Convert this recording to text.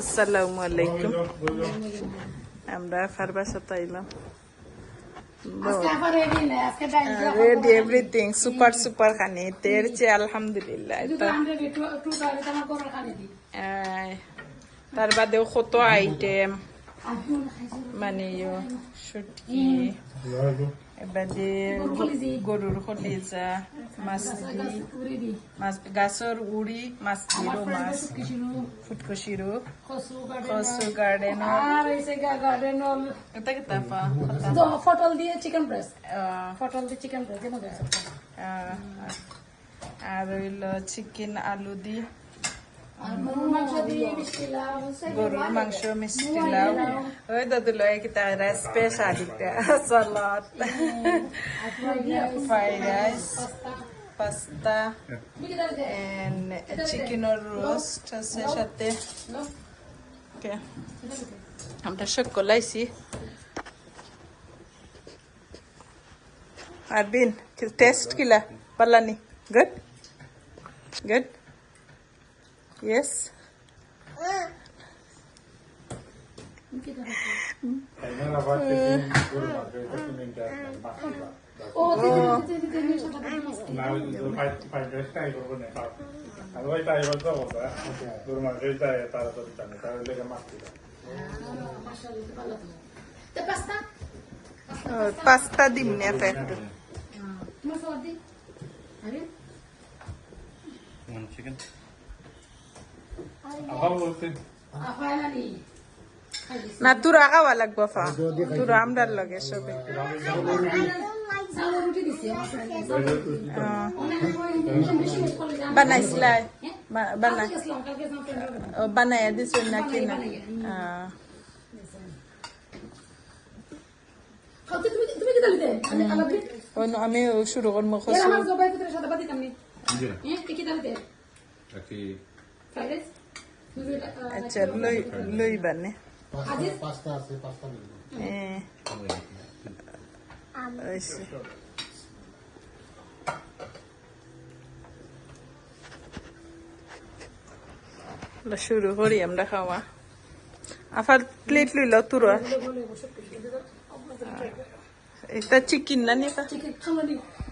আসসালামু আলাইকুম। আমরা ফারবাসা তাইলাম। আজকে আবার রেডি এভরিথিং সুপার সুপার খানি তের আলহামদুলিল্লাহ। বাদেও কত আইটেম মানে শুটকি এবারে গরুর কলিজা মাছ মাছ গাছর উড়ি মাছ দিরো মাছ ফুটকশিরো কসু গার্ডেন এটা কি তাপা তো ফটল দিয়ে চিকেন ব্রেস্ট ফটল দিয়ে চিকেন ব্রেস্ট আর হইল চিকেন আলু দি গরুর মাংস মিষ্টি লাউ ওই দাদু লয় কি তারা special salad. Fried rice pasta and চিকেনের রোস্ট আছে সাথে। Okay. আমরা সব লাইছি আর বিন টেস্ট কিলা? Palani good good Yes. Pasta ah, di me ha fatto. Come sono di? Non chicken? না তোরা খাওয়া লাগবো ফা তোরা আমরার লগে সবে বানাইছিলাই বানাই বানাইয়া দিছ না কি না আমি শুরু করব খসু হ্যাঁ আচ্ছা লই লই বানে আজিজ এ ওইসে। লা শুরু করি আমরা খাওয়া আফার প্লেট লইল তোরা এটা চিকেন না খাওয়ানি